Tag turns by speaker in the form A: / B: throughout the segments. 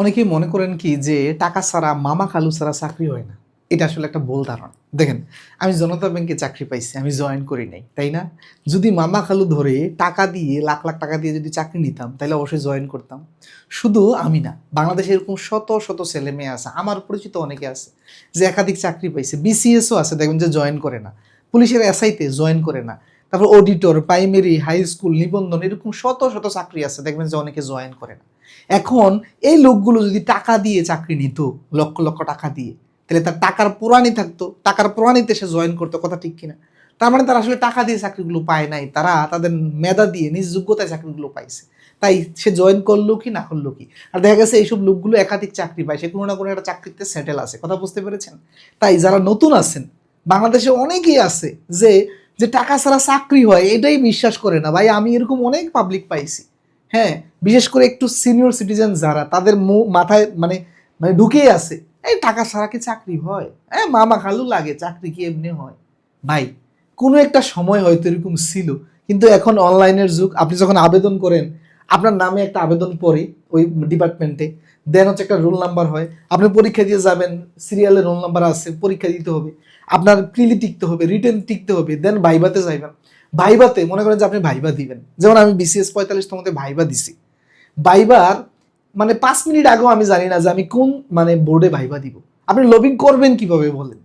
A: অনেকেই মনে করেন কি যে টাকা ছাড়া, মামা খালু ছাড়া চাকরি হয় না। এটা আসলে একটা ভুল ধারণা। দেখেন, আমি জনতা ব্যাংকে চাকরি পাইছি, আমি জয়েন করি নাই, তাই না? যদি মামা খালু ধরে টাকা দিয়ে, লাখ লাখ টাকা দিয়ে যদি চাকরি নিতাম, তাহলে অবশ্যই জয়েন করতাম। শুধু আমি না, বাংলাদেশে এরকম শত শত ছেলে মেয়ে আছে, আমার পরিচিত অনেকে আছে, যে একাধিক চাকরি পাইছে বিসিএসও আছে, দেখবেন যে জয়েন করে না। পুলিশের এসআইতে জয়েন করে না। তারপর অডিটর প্রাইমারি হাই স্কুল নিবন্ধন, এরকম শত শত চাকরি আছে, দেখবেন যে অনেকে জয়েন করে না। এখন এই লোকগুলো যদি টাকা দিয়ে চাকরি নিত, লক্ষ লক্ষ টাকা দিয়ে, তাহলে তার টাকার পুরানি থাকতো, টাকার পুরানিতে সে জয়েন করতো, কথা ঠিক কিনা? তার মানে তারা আসলে টাকা দিয়ে চাকরিগুলো পায় নাই, তারা তাদের মেধা দিয়ে, নিজ যোগ্যতায় চাকরিগুলো পাইছে। তাই সে জয়েন করল কি, না করল কি? আর দেখা গেছে এইসব লোকগুলো একাধিক চাকরি পায়, সে কোনো না কোনো একটা চাকরিতে সেটেল আছে, কথা বুঝতে পেরেছেন? তাই যারা নতুন আছেন, বাংলাদেশে অনেকেই আছে যে যে টাকা ছাড়া চাকরি হয়, এটাই বিশ্বাস করে না। ভাই, আমি এরকম অনেক পাবলিক পাইছি। হ্যাঁ বিশেষ করে একটু সিনিয়র সিটিজেন যারা, তাদের মাথায় মানে মানে ঢুকেই আছে। এই টাকা ছাড়া কি চাকরি হয়? হ্যাঁ মামা খালু লাগে, চাকরি কি এমনি হয়? ভাই, কোনো একটা সময় হয়তো এরকম ছিল, কিন্তু এখন অনলাইনের যুগ, আপনি যখন আবেদন করেন, আপনার নামে একটা আবেদন পড়ে ওই ডিপার্টমেন্টে দেন হচ্ছে একটা রোল নাম্বার হয়। আপনি পরীক্ষা দিয়ে যাবেন সিরিয়ালের রোল নাম্বার আছে, পরীক্ষা দিতে হবে। আপনার প্রিলি টিকতে হবে রিটেন টিকতে হবে দেন ভাইবাতে যাইবেন। ভাইবাতে মনে করেন যে আপনি ভাইবা দিবেন। যেমন আমি বিসিএস পঁয়তাল্লিশতমতে ভাইবা দিছি। ভাইবার মানে পাঁচ মিনিট আগেও আমি জানি না যে আমি কোন মানে বোর্ডে ভাইবা দিব। আপনি লবিং করবেন কীভাবে বলেন?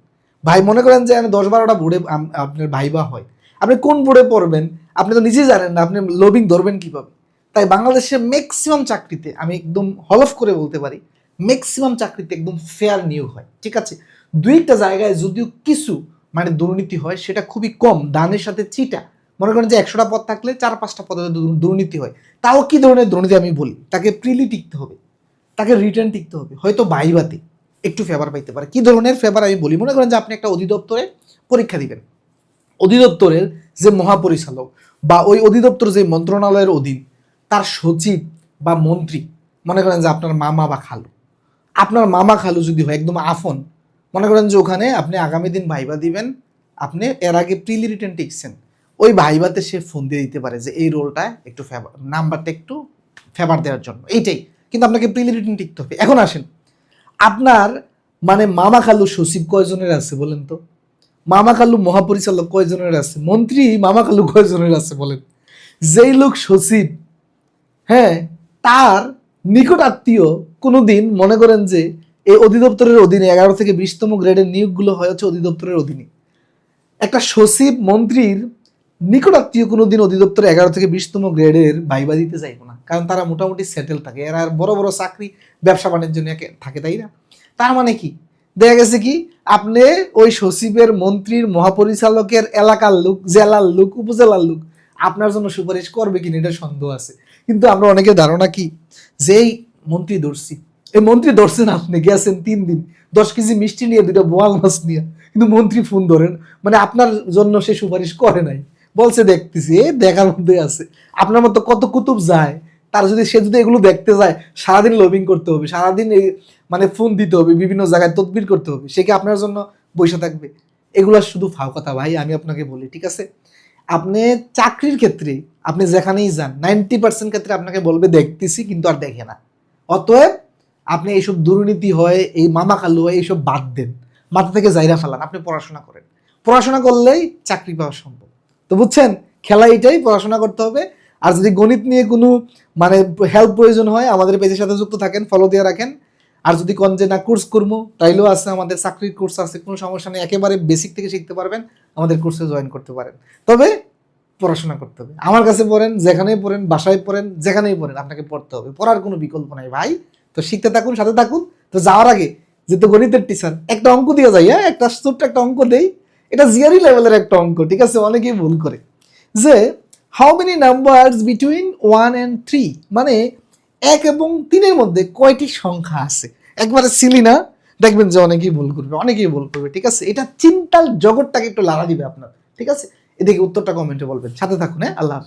A: ভাই, মনে করেন যে আমি দশ বারোটা বোর্ডে আপনার ভাইবা হয়। আপনি কোন বোর্ডে পড়বেন? আপনি তো নিজেই জানেন না, আপনি লবিং ধরবেন কীভাবে? তাই বাংলাদেশে ম্যাক্সিমাম চাকরিতে আমি একদম হলফ করে বলতে পারি ম্যাক্সিমাম চাকরিতে একদম ফেয়ার নিয়োগ হয়, ঠিক আছে? দুই একটা জায়গায় যদিও কিছু মানে দুর্নীতি হয়, সেটা খুবই কম দানের সাথে চিটা। মনে করেন যে একশোটা পদ থাকলে চার পাঁচটা পদে দুর্নীতি হয়। তাও কি ধরনের দুর্নীতি আমি বলি? তাকে প্রিলি টিকতে হবে, তাকে রিটার্ন টিকতে হবে, হয়তো বাইবাতে একটু ফেভার পাইতে পারে। কি ধরনের ফেভার আমি বলি? মনে করেন যে আপনি একটা অধিদপ্তরে পরীক্ষা দিবেন। অধিদপ্তরের যে মহাপরিচালক বা ওই অধিদপ্তর যে মন্ত্রণালয়ের অধীন তার সচিব বা মন্ত্রী, মনে করেন যে আপনার মামা বা খালু। আপনার মামা খালু যদি হয়, একদম আফন, মনে করেন যে ওখানে আপনি আগামী দিন ভাইবা দিবেন, আপনি এর আগে প্রিলি রিটার্ন টিকছেন। ওই ভাইবাতে সে ফোন দিয়ে দিতে পারে যে এই রোলটা একটু ফেভার নাম্বারটা একটু ফেভার দেওয়ার জন্য। এইটাই। কিন্তু আপনাকে প্রিলি রিটার্ন টিকতে হবে। এখন আসেন। আপনার মানে মামা খালু সচিব কয়জনের আছে বলেন তো? মামা খালু মহাপরিচালক কয়জনের আছে? মন্ত্রী মামা খালু কয়জনের আছে বলেন? যেই লোক সচিব হ্যাঁ তার নিকট আত্মীয় কোনোদিন মনে করেন যে এই অধিদপ্তরের অধীনে এগারো থেকে বিশতম গ্রেডের নিয়োগগুলো হয় হচ্ছে অধিদপ্তরের অধীনে। একটা সচিব মন্ত্রীর নিকট আত্মীয় কোনোদিন অধিদপ্তরে এগারো থেকে বিশতম গ্রেডের ভাইবা দিতে যাইবো না, কারণ তারা মোটামুটি সেটেল থাকে। এরা আর বড় বড় চাকরি, ব্যবসা বাণিজ্য নিয়ে থাকে, তাই না? তার মানে কি? দেখা গেছে কি, আপনি ওই সচিবের মন্ত্রীর মহাপরিচালকের এলাকার লোক, জেলার লোক, উপজেলার লোক, আপনার জন্য সুপারিশ করবে কিনা এটা সন্দেহ আছে। কিন্তু আমরা অনেকের ধারণা কি? যেই মন্ত্রী ধরছি। এই মন্ত্রী ধরছেন আপনি? গেছেন তিন দিন। দশ কেজি মিষ্টি নিয়ে দুটো বোয়াল মাছ নিয়ে। কিন্তু মন্ত্রী ফোন ধরেন। মানে আপনার জন্য সে সুপারিশ করে নাই। বলছে, দেখতেছি এ দেখার মধ্যে আছে। আপনার মতো কত কুতুব যায়। তার যদি সে যদি এগুলো দেখতে যায়, সারাদিন লবিং করতে হবে, সারাদিন এই মানে ফোন দিতে হবে, বিভিন্ন জায়গায় তদবির করতে হবে, সে কি আপনার জন্য বসে থাকবে? এগুলো শুধু ফাও কথা ভাই, আমি আপনাকে বলি, ঠিক আছে? আপনি চাকরির ক্ষেত্রে, আপনি যেখানেই যান নাইনটি পার্সেন্ট ক্ষেত্রে আপনাকে বলবে, দেখতেছি, কিন্তু আর দেখে না। অতএব আপনি এইসব দুর্নীতি হয়, এই মামা খালু হয়, এইসব বাদ দেন। মাথা থেকে জায়রা ফেলান, আপনি পড়াশোনা করেন। পড়াশোনা করলেই চাকরি পাওয়া সম্ভব। তো বুঝছেন? খেলা এটাই পড়াশোনা করতে হবে। আর যদি গণিত নিয়ে কোনো মানে হেল্প প্রয়োজন হয়, আমাদের পেজের সাথে যুক্ত থাকেন ফলো দিয়ে রাখেন। আর যদি কোন যে না কোর্স করব তাইলেও আছে আমাদের চাকরির কোর্স আছে, কোনো সমস্যা নেই, একেবারে বেসিক থেকে শিখতে পারবেন, আমাদের কোর্সে জয়েন করতে পারেন। তবে পড়াশোনা করতে হবে। আমার কাছে পড়েন, যেখানেই পড়েন, বাসায় পড়েন, যেখানেই পড়েন, আপনাকে পড়তে হবে। পড়ার কোনো বিকল্প নাই ভাই। তো শিখতে থাকুন, সাথে থাকুন। তো যাওয়ার আগে, যেহেতু গণিতের টিচার একটা অঙ্ক দিয়ে যাই হ্যাঁ? একটা ছোট্ট একটা অঙ্ক দেই। এটা জিয়ারি লেভেলের একটা অঙ্ক, ঠিক আছে? অনেকেই ভুল করে। যে how many numbers between one and three মানে এক এবং তিনের মধ্যে কয়টি সংখ্যা আছে? একবারে সিলি না? দেখবেন যে অনেকেই ভুল করবে, অনেকেই ভুল করবে, ঠিক আছে? এটা চিন্তার জগৎটাকে একটু লাড়া দিবে আপনার, ঠিক আছে? এদিকে উত্তরটা কমেন্টে বলবেন। সাথে থাকুন হ্যাঁ? আল্লাহ।